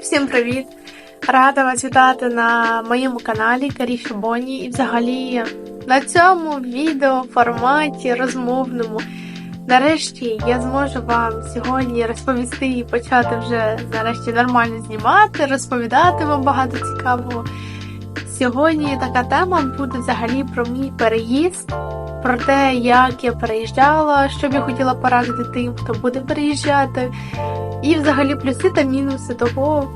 Всім привіт! Рада вас вітати на моєму каналі Каріша Боні і взагалі на цьому відео форматі розмовному. Нарешті я зможу вам сьогодні розповісти і почати вже нарешті нормально знімати, розповідати вам багато цікавого. Сьогодні така тема буде взагалі про мій переїзд, про те, як я переїжджала, що б я хотіла порадити тим, хто буде переїжджати. І взагалі плюси та мінуси того,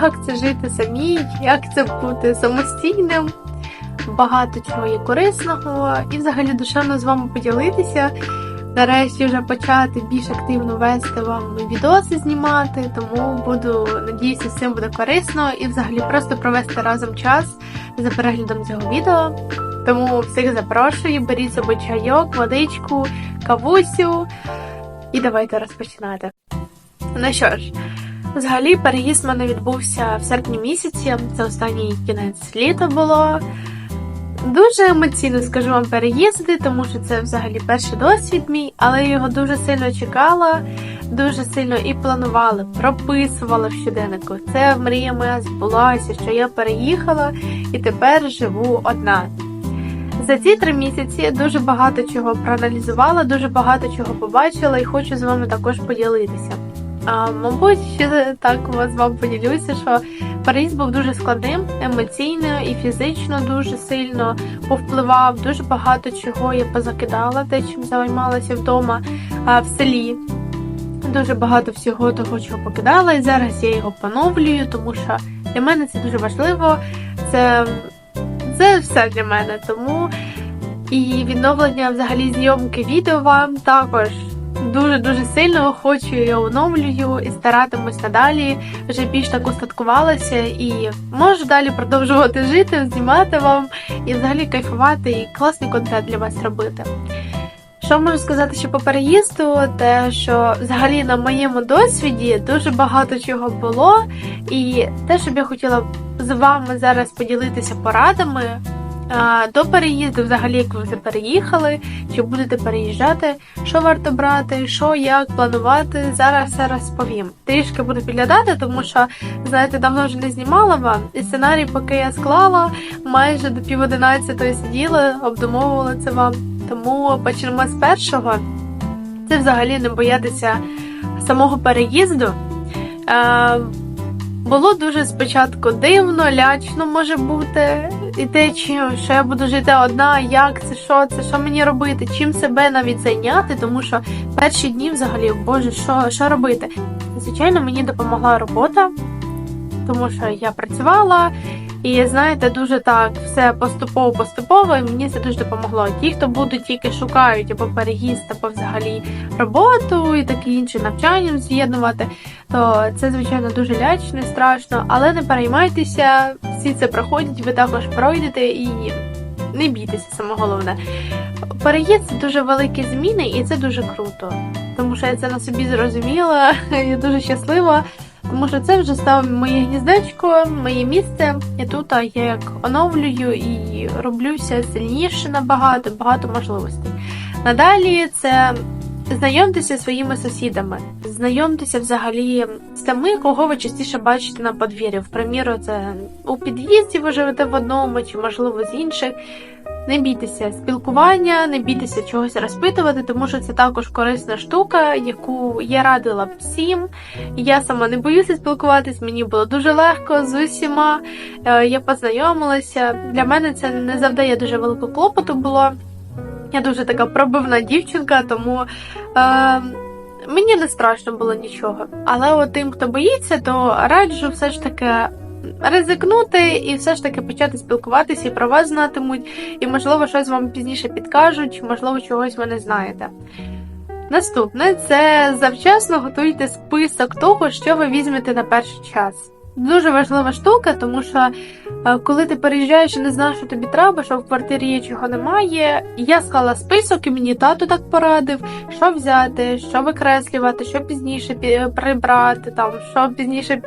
як це жити самій, як це бути самостійним. Багато чого є корисного, і взагалі душевно з вами поділитися. Нарешті вже почати більш активно вести вам відоси знімати, тому буду надіюся, всім буде корисно і взагалі просто провести разом час за переглядом цього відео. Тому всіх запрошую, беріть з собою чайок, водичку, кавусю і давайте розпочинати. Ну що ж, взагалі переїзд в мене відбувся в серпні місяці, це останній кінець літа було. Дуже емоційно скажу вам переїзди, тому що це взагалі перший досвід мій, але я його дуже сильно чекала, дуже сильно і планувала, прописувала в щоденнику. Це мрія моя збулася, що я переїхала і тепер живу одна. За ці три місяці я дуже багато чого проаналізувала, дуже багато чого побачила і хочу з вами також поділитися. А, Мабуть, ще так з вами поділюся, що переїзд був дуже складним, емоційно і фізично дуже сильно повпливав. Дуже багато чого я позакидала, те, чим займалася вдома а, в селі. Дуже багато всього того, чого покидала, і зараз я його поновлюю, тому що для мене це дуже важливо. Це, це все для мене. Тому і відновлення взагалі зйомки відео вам також дуже-дуже сильно хочу я оновлюю і старатимусь надалі вже більш так устаткувалася і можу далі продовжувати жити, знімати вам і взагалі кайфувати і класний контент для вас робити. Що можу сказати ще по переїзду, те, що взагалі на моєму досвіді дуже багато чого було, і те, що б я хотіла з вами зараз поділитися порадами. До переїзду, взагалі, як ви вже переїхали, чи будете переїжджати, що варто брати, що як планувати, зараз все розповім. Трішки буду підглядати, тому що, знаєте, давно вже не знімала вам. І сценарій, поки я склала, майже до пів одинадцятої сиділа, обдумовувала це вам. Тому почнемо з першого. Це взагалі не боятися самого переїзду. Було дуже спочатку дивно, лячно може бути. І те, чи що я буду жити одна, як це, що це, що мені робити, чим себе навіть зайняти, тому що перші дні взагалі, боже, що що робити? Звичайно, мені допомогла робота, тому що я працювала, і знаєте, дуже так все поступово-поступово, і мені це дуже допомогло. Ті, хто будуть тільки шукають або переїзд, або взагалі роботу і таке інше навчанням з'єднувати, то це, звичайно, дуже лячно, страшно, але не переймайтеся, всі це проходять, ви також пройдете і не бійтеся, саме головне. Переїзд це дуже великі зміни, і це дуже круто. Тому що я це на собі зрозуміла, я дуже щаслива. Тому що це вже став моє гніздечко, моє місце. І тут я як оновлюю і роблюся сильніше набагато, багато можливостей. Надалі це знайомтеся зі своїми сусідами, знайомтеся взагалі з тими, кого ви частіше бачите на подвір'ї. В приміру, це у під'їзді ви живете в одному, чи можливо з інших. Не бійтеся спілкування, не бійтеся чогось розпитувати, тому що це також корисна штука, яку я радила всім. Я сама не боюся спілкуватись, мені було дуже легко з усіма. Е, я познайомилася. Для мене це не завдає дуже великого клопоту було. Я дуже така пробивна дівчинка, тому е, мені не страшно було нічого. Але от тим, хто боїться, то раджу все ж таки ризикнути і все ж таки почати спілкуватися і про вас знатимуть, і, можливо, щось вам пізніше підкажуть, можливо, чогось ви не знаєте. Наступне це завчасно готуйте список того, що ви візьмете на перший час. Дуже важлива штука, тому що е, коли ти переїжджаєш і не знаєш, що тобі треба, що в квартирі чого немає. Я склала список, і мені тато так порадив, що взяти, що викреслювати, що пізніше прибрати, там що пізніше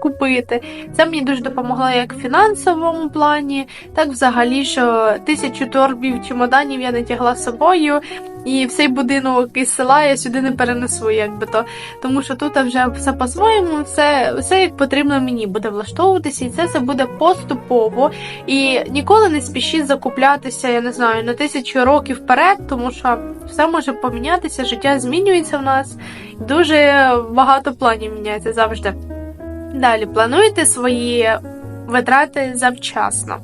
купити. Це мені дуже допомогло як в фінансовому плані, так взагалі, що тисячу торбів чемоданів я не тягла з собою. І цей будинок із села я сюди не перенесу, якби то. Тому що тут вже все по-своєму, все, все як потрібно мені буде влаштовуватися, і це все буде поступово. І ніколи не спішіть закуплятися, я не знаю, на тисячу років вперед, тому що все може помінятися, життя змінюється в нас. Дуже багато планів міняється завжди. Далі плануйте свої витрати завчасно.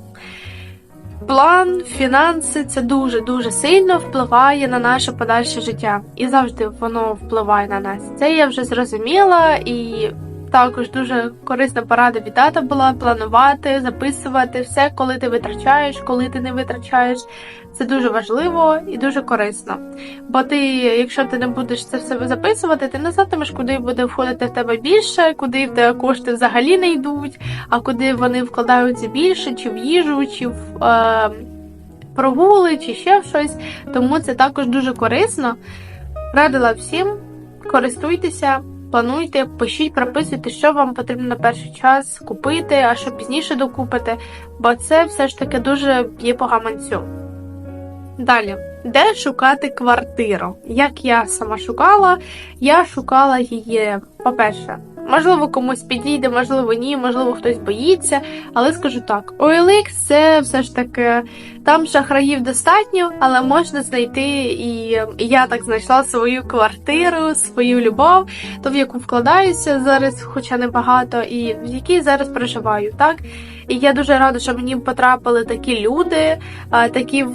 План, фінанси це дуже дуже сильно впливає на наше подальше життя, і завжди воно впливає на нас. Це я вже зрозуміла, і також дуже корисна порада від тата була планувати, записувати все, коли ти витрачаєш, коли ти не витрачаєш. Це дуже важливо і дуже корисно. Бо ти, якщо ти не будеш це все записувати, ти не знатимеш, куди буде входити в тебе більше, куди в тебе кошти взагалі не йдуть, а куди вони вкладаються більше, чи в їжу, чи в е, прогули, чи ще щось. Тому це також дуже корисно. Радила всім, користуйтеся, плануйте, пишіть, прописуйте, що вам потрібно на перший час купити, а що пізніше докупити, бо це все ж таки дуже б'є по. Далі, де шукати квартиру? Як я сама шукала, я шукала її, по-перше, можливо, комусь підійде, можливо, ні, можливо, хтось боїться. Але скажу так: OLX це все ж таки там шахраїв достатньо, але можна знайти, і я так знайшла свою квартиру, свою любов, то в яку вкладаюся зараз, хоча не багато, і в якій зараз проживаю. так? І я дуже рада, що мені потрапили такі люди, такі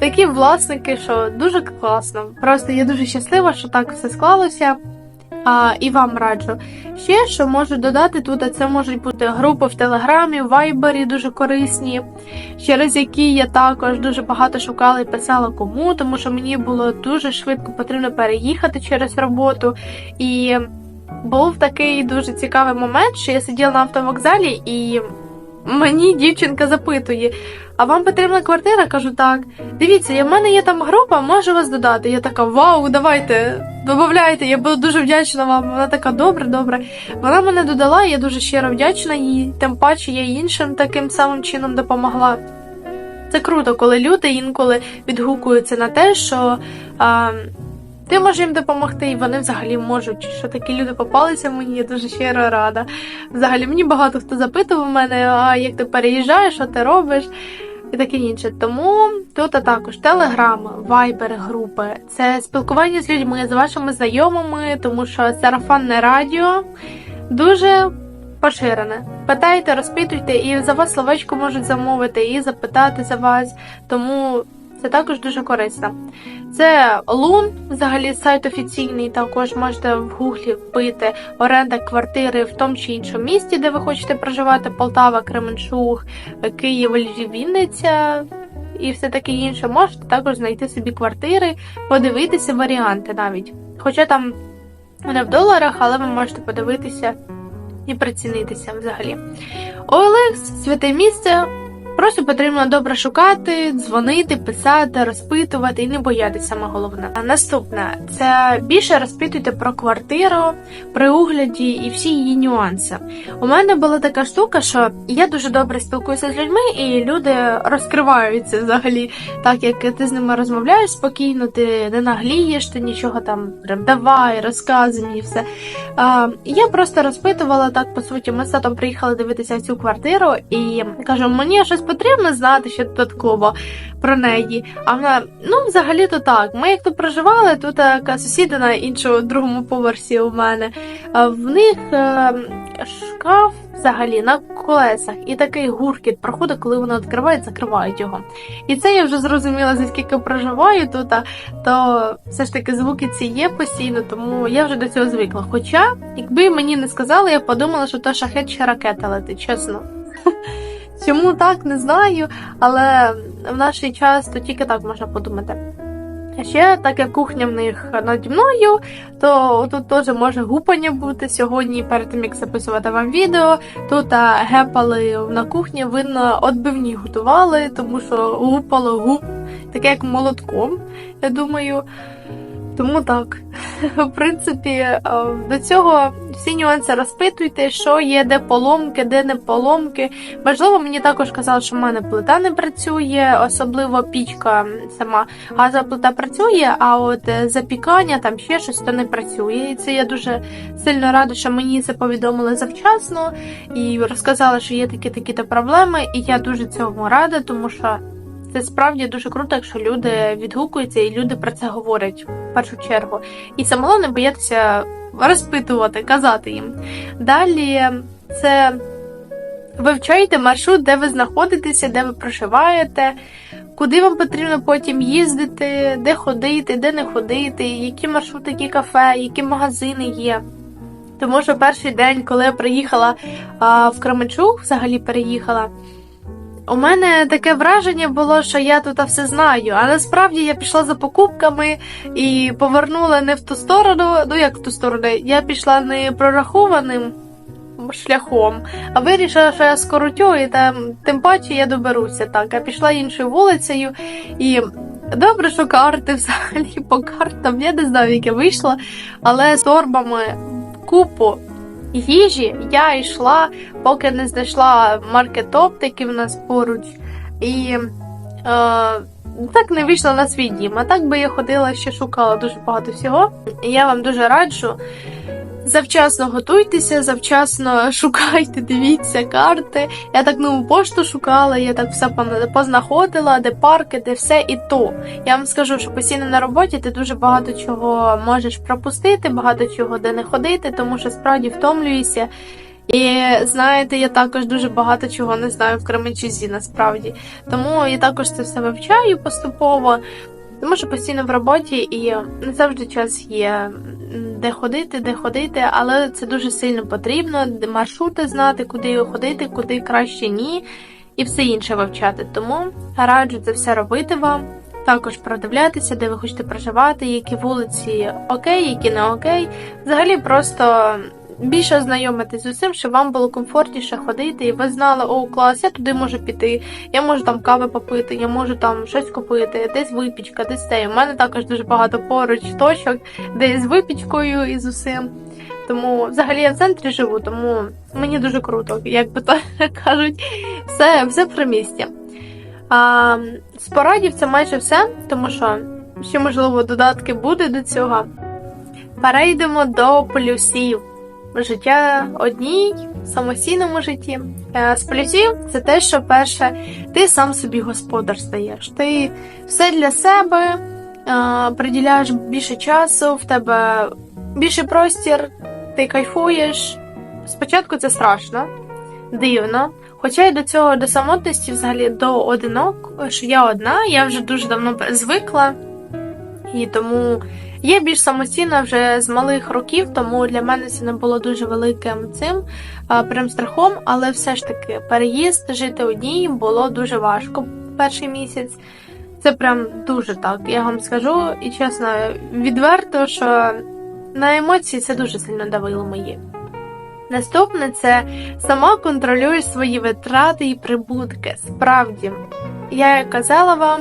такі власники, що дуже класно. Просто я дуже щаслива, що так все склалося. А, І вам раджу. Ще що можу додати тут, це можуть бути групи в Телеграмі, в Вайбері дуже корисні, через які я також дуже багато шукала і писала кому, тому що мені було дуже швидко потрібно переїхати через роботу. І був такий дуже цікавий момент, що я сиділа на автовокзалі і Мені дівчинка запитує, а вам потрібна квартира? Кажу, так. Дивіться, в мене є там група, можу вас додати. Я така, вау, давайте, додавайте, я буду дуже вдячна вам. Вона така, добре, добре. Вона мене додала, я дуже щиро вдячна їй, тим паче я іншим таким самим чином допомогла. Це круто, коли люди інколи відгукуються на те, що. А, ти можеш їм допомогти, і вони взагалі можуть. Що такі люди попалися мені, я дуже щиро рада. Взагалі, мені багато хто запитував мене, а як ти переїжджаєш, що ти робиш, і таке інше. Тому тут також телеграми, вайбери, групи, це спілкування з людьми, з вашими знайомими, тому що сарафанне радіо дуже поширене. Питайте, розпитуйте, і за вас словечко можуть замовити, і запитати за вас. Тому. Це також дуже корисно. Це Лун, взагалі сайт офіційний. Також можете в гуглі вбити оренда квартири в тому чи іншому місті, де ви хочете проживати: Полтава, Кременчуг, Київ, Львів, Вінниця і все таке інше. Можете також знайти собі квартири, подивитися варіанти навіть. Хоча там не в доларах, але ви можете подивитися і прицінитися взагалі. OLX – святе місце. Просто потрібно добре шукати, дзвонити, писати, розпитувати і не боятися саме головне. Наступне це більше розпитуйте про квартиру, при огляді і всі її нюанси. У мене була така штука, що я дуже добре спілкуюся з людьми, і люди розкриваються взагалі, так як ти з ними розмовляєш спокійно, ти не наглієш, ти нічого там прям давай, розказуй мені все. А, Я просто розпитувала так, по суті, ми з татом приїхали дивитися цю квартиру і кажу, мені щось потрібно знати ще додатково про неї. А вона, ну, взагалі-то так. Ми як тут проживали, тут така сусіда на іншому другому поверсі у мене. В них е, шкаф взагалі на колесах, і такий гуркіт проходить, коли вони відкривають, закривають його. І це я вже зрозуміла, за скільки проживаю тут, то все ж таки звуки ці є постійно, тому я вже до цього звикла. Хоча, якби мені не сказали, я подумала, що то шахет чи ракета летить, чесно. Чому так, не знаю, але в наш час то тільки так можна подумати. Ще, так як кухня в них наді мною, то тут теж може гупання бути сьогодні, перед тим як записувати вам відео. Тут а, гепали на кухні, видно, отбивні готували, тому що гупало гуп, таке як молотком, я думаю. Тому так. В принципі, е, до цього всі нюанси розпитуйте, що є, де поломки, де не поломки. Можливо, мені також казали, що в мене плита не працює, особливо пічка сама газова плита працює, а от е, запікання там ще щось то не працює. І це я дуже сильно рада, що мені це повідомили завчасно і розказали, що є такі такі то проблеми, і я дуже цьому рада, тому що. Це справді дуже круто, якщо люди відгукуються і люди про це говорять в першу чергу. І самого не боятися розпитувати, казати їм. Далі це вивчайте маршрут, де ви знаходитеся, де ви проживаєте, куди вам потрібно потім їздити, де ходити, де не ходити, які маршрути, які кафе, які магазини є. Тому що перший день, коли я приїхала а, в Кременчук, взагалі переїхала. У мене таке враження було, що я тут все знаю, а насправді я пішла за покупками і повернула не в ту сторону. Ну як в ту сторону, я пішла не прорахованим шляхом, а вирішила, що я скоротю, і там тим паче я доберуся. Так, я пішла іншою вулицею і. Добре, що карти взагалі по картам. Я не знаю, як я вийшла, але з торбами купу їжі я йшла, поки не знайшла маркетоп, який в нас поруч, і е, так не вийшла на свій дім. А так би я ходила ще шукала дуже багато всього. І я вам дуже раджу. Завчасно готуйтеся, завчасно шукайте, дивіться карти. Я так нову пошту шукала, я так все познаходила, де парки, де все і то. Я вам скажу, що постійно на роботі ти дуже багато чого можеш пропустити, багато чого де не ходити, тому що справді втомлюєшся. І знаєте, я також дуже багато чого не знаю в Кременчузі, насправді. Тому я також це все вивчаю поступово. Тому що постійно в роботі і не завжди час є де ходити, де ходити, але це дуже сильно потрібно, маршрути знати, куди ходити, куди краще ні, і все інше вивчати. Тому раджу це все робити вам. Також продивлятися, де ви хочете проживати, які вулиці окей, які не окей. Взагалі просто більше ознайомитись з усім, щоб вам було комфортніше ходити, і ви знали, о, клас, я туди можу піти, я можу там кави попити, я можу там щось купити, десь випічка, десь те. У мене також дуже багато поруч точок, де з випічкою і з усім. Тому взагалі я в центрі живу, тому мені дуже круто, як би то кажуть, все, все при місті. А, з порадів це майже все, тому що ще, можливо, додатки буде до цього. Перейдемо до плюсів життя одній самостійному житті. Е, З плюсів це те, що перше, ти сам собі господар стаєш. Ти все для себе е, приділяєш більше часу, в тебе більший простір, ти кайфуєш. Спочатку це страшно, дивно. Хоча й до цього до самотності, взагалі до одинок, що я одна, я вже дуже давно звикла, і тому я більш самостійна вже з малих років, тому для мене це не було дуже великим цим прям страхом, але все ж таки переїзд жити одній було дуже важко перший місяць. Це прям дуже так. Я вам скажу і чесно, відверто, що на емоції це дуже сильно давило мої. Наступне це сама контролюєш свої витрати і прибутки. Справді, я казала вам,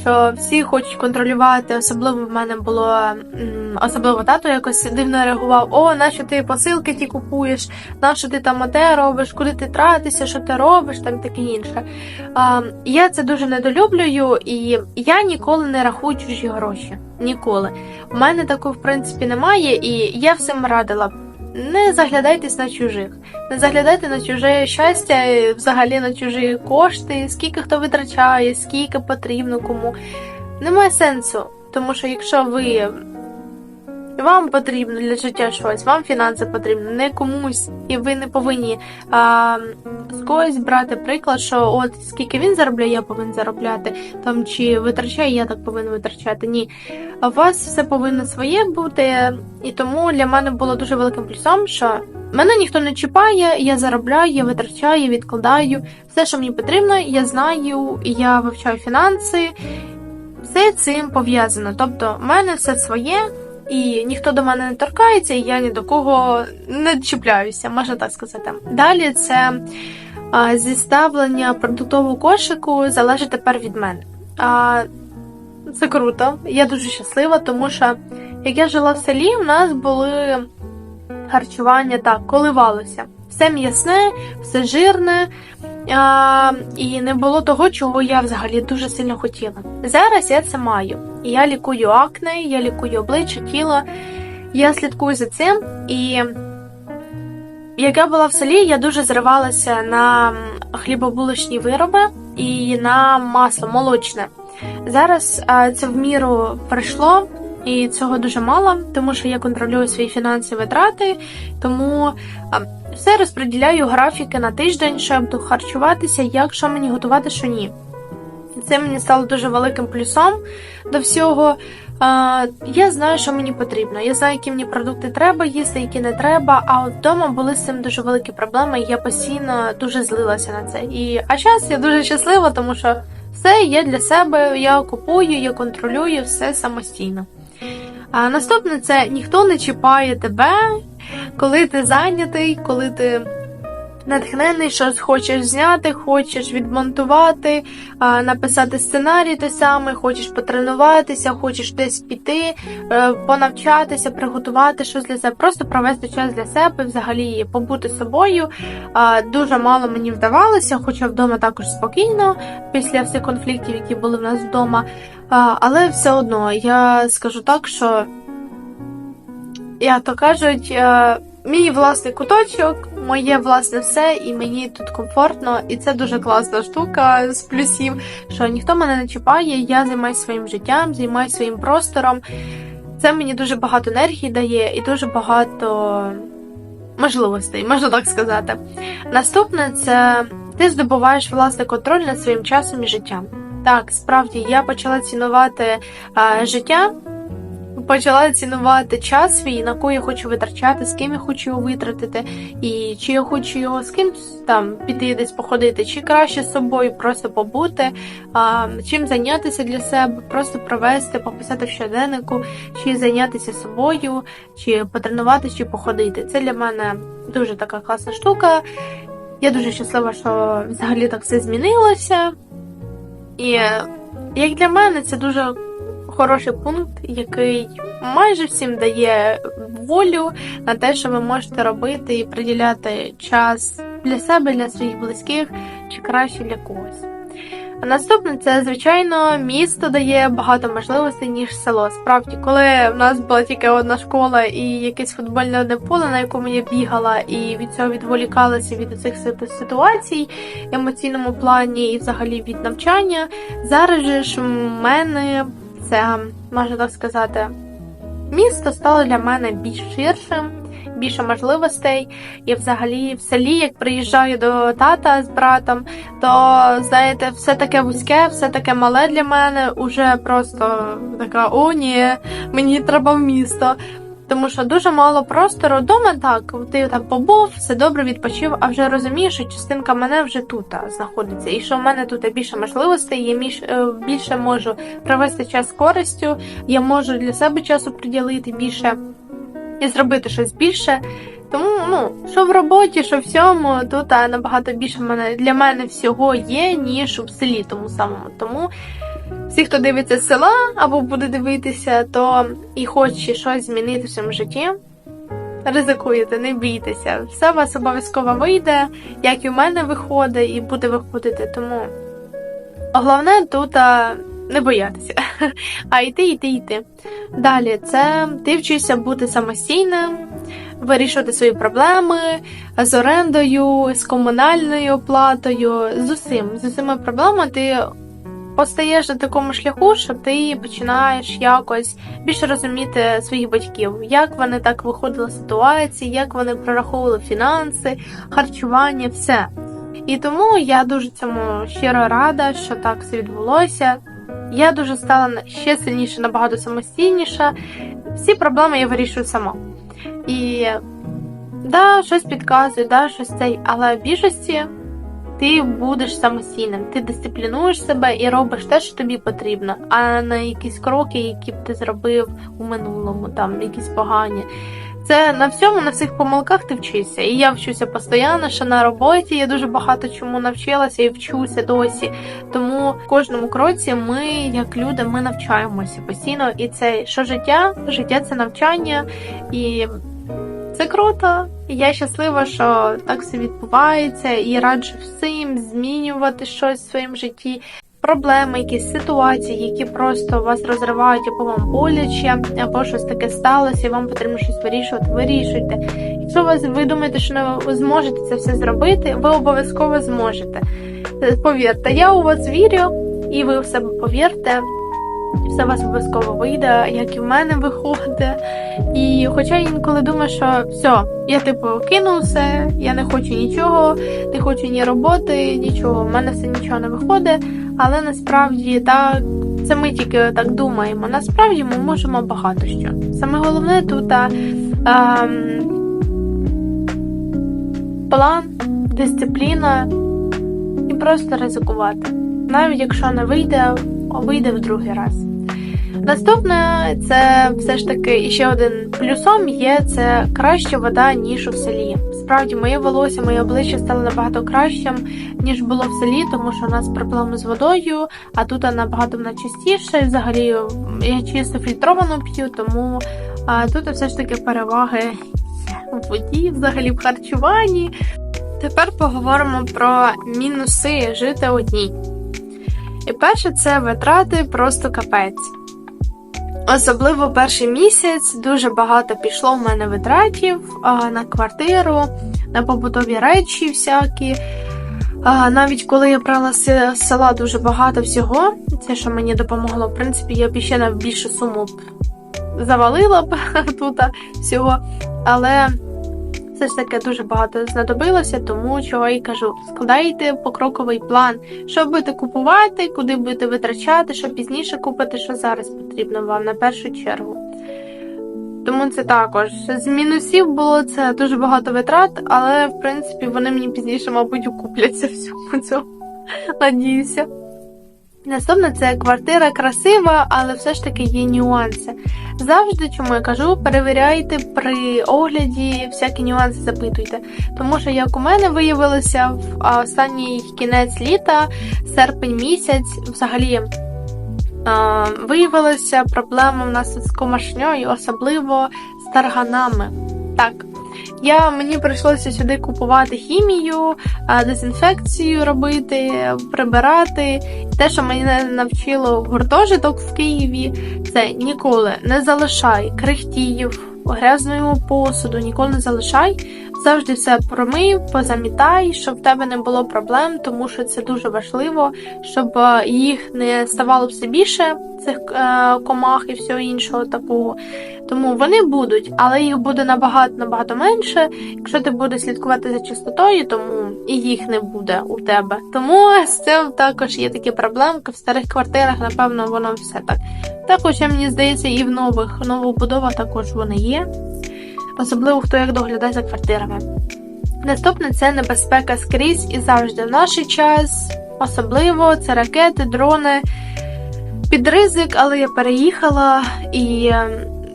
що всі хочуть контролювати, особливо в мене було особливо тато якось дивно реагував: о, нащо ти посилки ті купуєш, нащо ти там оте робиш, куди ти тратишся, що ти робиш, там таке інше. А, я це дуже недолюблюю, і я ніколи не рахую чужі гроші. Ніколи. У мене такого в принципі немає, і я всім радила. Не заглядайтесь на чужих, не заглядайте на чуже щастя, взагалі на чужі кошти, скільки хто витрачає, скільки потрібно кому. Немає сенсу, тому що якщо ви вам потрібно для життя щось, вам фінанси потрібно, не комусь, і ви не повинні а, з когось брати приклад, що от скільки він заробляє, я повинен заробляти, там чи витрачає, я так повинен витрачати. Ні. У вас все повинно своє бути, і тому для мене було дуже великим плюсом, що мене ніхто не чіпає, я заробляю, я витрачаю, відкладаю. Все, що мені потрібно, я знаю, я вивчаю фінанси. Все цим пов'язано. Тобто, в мене все своє, і ніхто до мене не торкається, і я ні до кого не чіпляюся, можна так сказати. Далі це зіставлення продуктового кошику залежить тепер від мене. Це круто, я дуже щаслива, тому що як я жила в селі, в нас були харчування так, коливалося. Все м'ясне, все жирне, а, і не було того, чого я взагалі дуже сильно хотіла. Зараз я це маю. Я лікую акне, я лікую обличчя, тіло. Я слідкую за цим. І як я була в селі, я дуже зривалася на хлібобулочні вироби і на масло молочне. Зараз а, це в міру пройшло, і цього дуже мало, тому що я контролюю свої фінансові витрати, тому все розподіляю графіки на тиждень, що я харчуватися, як що мені готувати, що ні. Це мені стало дуже великим плюсом до всього. Я знаю, що мені потрібно. Я знаю, які мені продукти треба їсти, які не треба. А от вдома були з цим дуже великі проблеми, і я постійно дуже злилася на це. І а зараз я дуже щаслива, тому що все є для себе. Я купую, я контролюю все самостійно. А наступне це ніхто не чіпає тебе, коли ти зайнятий, коли ти натхнений, щось хочеш зняти, хочеш відмонтувати, написати сценарій той самий, хочеш потренуватися, хочеш десь піти, е, понавчатися, приготувати щось для себе, просто провести час для себе, взагалі побути собою. Дуже мало мені вдавалося, хоча вдома також спокійно після всіх конфліктів, які були в нас вдома. Але все одно я скажу так, що як то кажуть, е, мій власний куточок, моє власне все, і мені тут комфортно, і це дуже класна штука з плюсів, що ніхто мене не чіпає, я займаюся своїм життям, займаюся своїм простором. Це мені дуже багато енергії дає і дуже багато можливостей, можна так сказати. Наступне це ти здобуваєш власний контроль над своїм часом і життям. Так, справді я почала цінувати а, життя почала цінувати час свій, на кого я хочу витрачати, з ким я хочу його витратити, і чи я хочу його з кимось там піти десь походити, чи краще з собою просто побути, а, чим зайнятися для себе, просто провести, пописати в щоденнику, чи зайнятися собою, чи потренуватися, чи походити. Це для мене дуже така класна штука. Я дуже щаслива, що взагалі так все змінилося. І як для мене, це дуже хороший пункт, який майже всім дає волю на те, що ви можете робити і приділяти час для себе, для своїх близьких чи краще для когось. Наступне це, звичайно, місто дає багато можливостей, ніж село. Справді, коли в нас була тільки одна школа і якесь футбольне одне поле, на якому я бігала, і від цього відволікалася від цих ситуацій емоційному плані і взагалі від навчання. Зараз же ж в мене це можна так сказати. Місто стало для мене більш ширшим, більше можливостей. І взагалі в селі, як приїжджаю до тата з братом, то знаєте, все таке вузьке, все таке мале для мене. Уже просто така о, ні, мені треба в місто. Тому що дуже мало простору вдома так, ти там побув, все добре відпочив, а вже розумієш, що частинка мене вже тут знаходиться. І що в мене тут більше можливостей, я між, більше можу провести час з користю, я можу для себе часу приділити більше і зробити щось більше. Тому, ну, що в роботі, що всьому, тут набагато більше мене для мене всього є, ніж у селі тому самому. Тому всі, хто дивиться з села або буде дивитися, то і хоче щось змінити в своєму житті. Ризикуєте, не бійтеся. Все у вас обов'язково вийде, як і в мене виходить, і буде виходити. Тому головне тут не боятися, а йти, йти, йти. Далі це ти вчишся бути самостійним, вирішувати свої проблеми з орендою, з комунальною оплатою, з усім. З усіма проблемами ти постаєш на такому шляху, що ти починаєш якось більше розуміти своїх батьків, як вони так виходили з ситуації, як вони прораховували фінанси, харчування, все. І тому я дуже цьому щиро рада, що так все відбулося. Я дуже стала ще сильніше, набагато самостійніша. Всі проблеми я вирішую сама. І да, щось підказую, да, щось цей, але в більшості ти будеш самостійним, ти дисциплінуєш себе і робиш те, що тобі потрібно, а не якісь кроки, які б ти зробив у минулому, там якісь погані. Це на всьому, на всіх помилках ти вчишся. І я вчуся постійно, ще на роботі. Я дуже багато чому навчилася і вчуся досі. Тому в кожному кроці ми, як люди, ми навчаємося постійно. І це що життя? Життя це навчання, і це круто. Я щаслива, що так все відбувається, і раджу всім змінювати щось в своєму житті. Проблеми, якісь ситуації, які просто вас розривають, або вам боляче, або щось таке сталося, і вам потрібно щось вирішувати, вирішуйте. Якщо вас ви думаєте, що не зможете це все зробити, ви обов'язково зможете. Повірте, я у вас вірю, і ви в себе повірте. Все у вас обов'язково вийде, як і в мене виходить. І хоча я інколи думаю, що все, я типу кину все, я не хочу нічого, не хочу ні роботи, нічого, в мене все нічого не виходить. Але насправді так, це ми тільки так думаємо. Насправді ми можемо багато що. Саме головне тут а, ем, план, дисципліна і просто ризикувати. Навіть якщо не вийде, вийде в другий раз. Наступне це все ж таки ще один плюсом є це краща вода, ніж у селі. Справді, моє волосся, моє обличчя стало набагато кращим, ніж було в селі, тому що у нас проблеми з водою, а тут набагато вона чистіше. І Взагалі я чисто фільтровану п'ю, тому а, тут все ж таки переваги в воді, взагалі в харчуванні. Тепер поговоримо про мінуси жити одній. І перше, це витрати просто капець. Особливо перший місяць дуже багато пішло в мене витратів на квартиру, на побутові речі всякі. Навіть коли я брала з села дуже багато всього, це що мені допомогло, в принципі, я б ще на більшу суму завалила б тут всього. Але все ж таки дуже багато знадобилося, тому чого і кажу: складайте покроковий план, що будете купувати, куди будете витрачати, що пізніше купити, що зараз потрібно вам на першу чергу. Тому це також з мінусів було це дуже багато витрат, але в принципі вони мені пізніше, мабуть, окупляться всьому цьому. Надіюся. Наступне це квартира красива, але все ж таки є нюанси. Завжди, чому я кажу, перевіряйте при огляді всякі нюанси запитуйте. Тому що, як у мене виявилося, в останній кінець літа, серпень місяць, взагалі а, виявилася проблема в нас з комашньою, особливо з тарганами. Так. Я мені прийшлося сюди купувати хімію, дезінфекцію робити, прибирати. Те, що мене навчило гуртожиток в Києві, це ніколи не залишай крихтів, грязного посуду, ніколи не залишай. Завжди все промий, позамітай, щоб в тебе не було проблем, тому що це дуже важливо, щоб їх не ставало все більше, цих е, комах і всього іншого такого. Тому вони будуть, але їх буде набагато набагато менше. Якщо ти будеш слідкувати за чистотою, тому і їх не буде у тебе. Тому з цим також є такі проблемки. В старих квартирах, напевно, воно все так. Також мені здається, і в нових новобудовах також вони є. Особливо хто як доглядає за квартирами. Наступне це небезпека скрізь і завжди в наш час. Особливо це ракети, дрони. Під ризик, але я переїхала і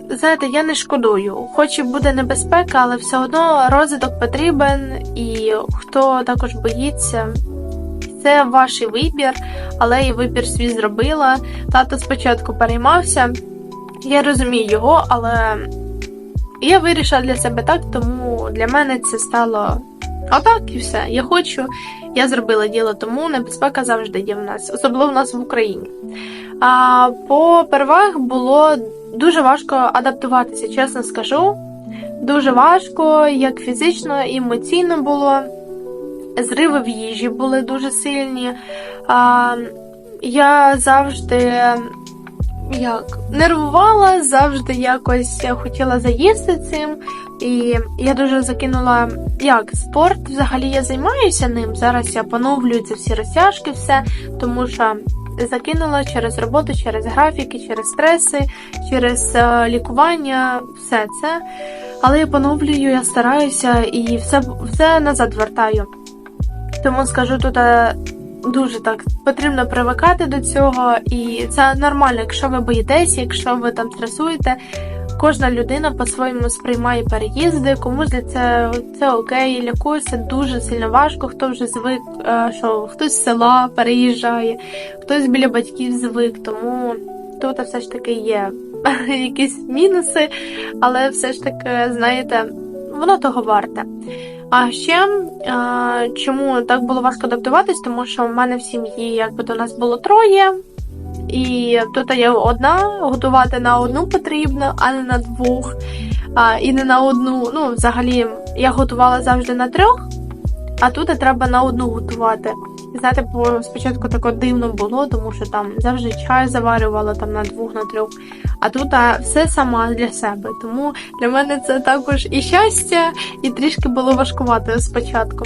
знаєте, я не шкодую. Хоч і буде небезпека, але все одно розвиток потрібен, і хто також боїться, це ваш вибір, але і вибір свій зробила. Тато спочатку переймався, я розумію його, але я вирішила для себе так, тому для мене це стало отак і все. Я хочу, я зробила діло, тому небезпека завжди є в нас, особливо в нас в Україні. А по первах було дуже важко адаптуватися, чесно скажу. Дуже важко, як фізично і емоційно було. Зриви в їжі були дуже сильні. А, Я завжди як нервувала, завжди якось хотіла заїсти цим. І я дуже закинула як спорт. Взагалі я займаюся ним. Зараз я поновлюю це всі розтяжки, все, тому що закинула через роботу, через графіки, через стреси, через е, лікування, все це. Але я поновлюю, я стараюся і все, все назад вертаю. Тому скажу тут. Дуже так потрібно привикати до цього, і це нормально, якщо ви боїтесь, якщо ви там стресуєте. кожна людина по-своєму сприймає переїзди, комусь для це, це окей, це дуже сильно важко, хто вже звик, е, що хтось з села переїжджає, хтось біля батьків звик, тому тут все ж таки є якісь мінуси, але все ж таки, знаєте, воно того варте. А ще е, чому так було важко адаптуватись, тому що в мене в сім'ї якби до нас було троє. І тут я одна, готувати на одну потрібно, а не на двох. І не на одну. Ну, взагалі, я готувала завжди на трьох, а тут треба на одну готувати. Знаєте, бо спочатку тако дивно було, тому що там завжди чай заварювала там на двох, на трьох. А тут а, все сама для себе. Тому для мене це також і щастя, і трішки було важкувато спочатку.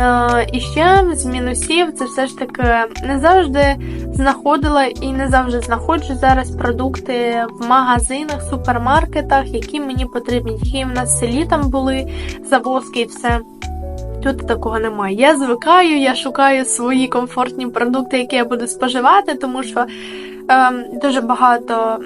Е, і ще з мінусів це все ж таки не завжди знаходила і не завжди знаходжу зараз продукти в магазинах, супермаркетах, які мені потрібні, які в нас селі там були завозки і все. Тут такого немає. Я звикаю, я шукаю свої комфортні продукти, які я буду споживати, тому що ем, дуже багато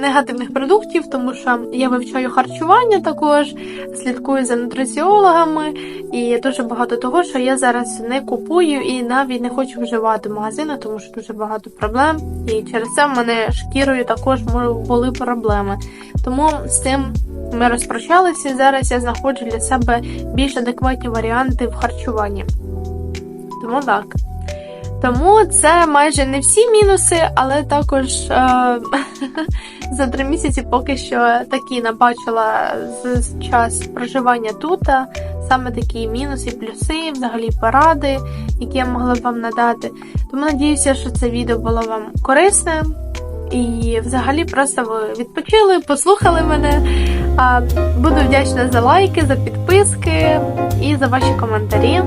негативних продуктів, тому що я вивчаю харчування також, слідкую за нутриціологами, і дуже багато того, що я зараз не купую і навіть не хочу вживати в магазини, тому що дуже багато проблем. І через це в мене шкірою також були проблеми. Тому з цим ми розпрощалися. і Зараз я знаходжу для себе більш адекватні варіанти в харчуванні. Тому так. Тому це майже не всі мінуси, але також е- за три місяці поки що такі набачила з час проживання тут. Саме такі мінуси, плюси, взагалі поради, які я могла б вам надати. Тому надіюся, що це відео було вам корисне. І взагалі просто ви відпочили, послухали мене. Буду вдячна за лайки, за підписки і за ваші коментарі.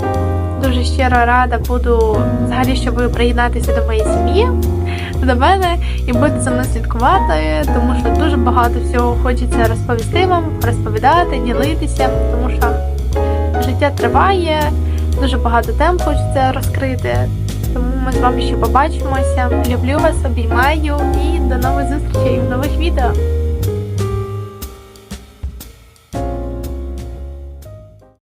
Дуже щиро рада буду взагалі, щоб ви приєднатися до моєї сім'ї, до мене і будете за мною слідкувати, тому що дуже багато всього хочеться розповісти вам, розповідати, ділитися, тому що життя триває, дуже багато тем хочеться розкрити. Тому ми з вами ще побачимося. Люблю вас, обіймаю і до нових зустрічей в нових відео.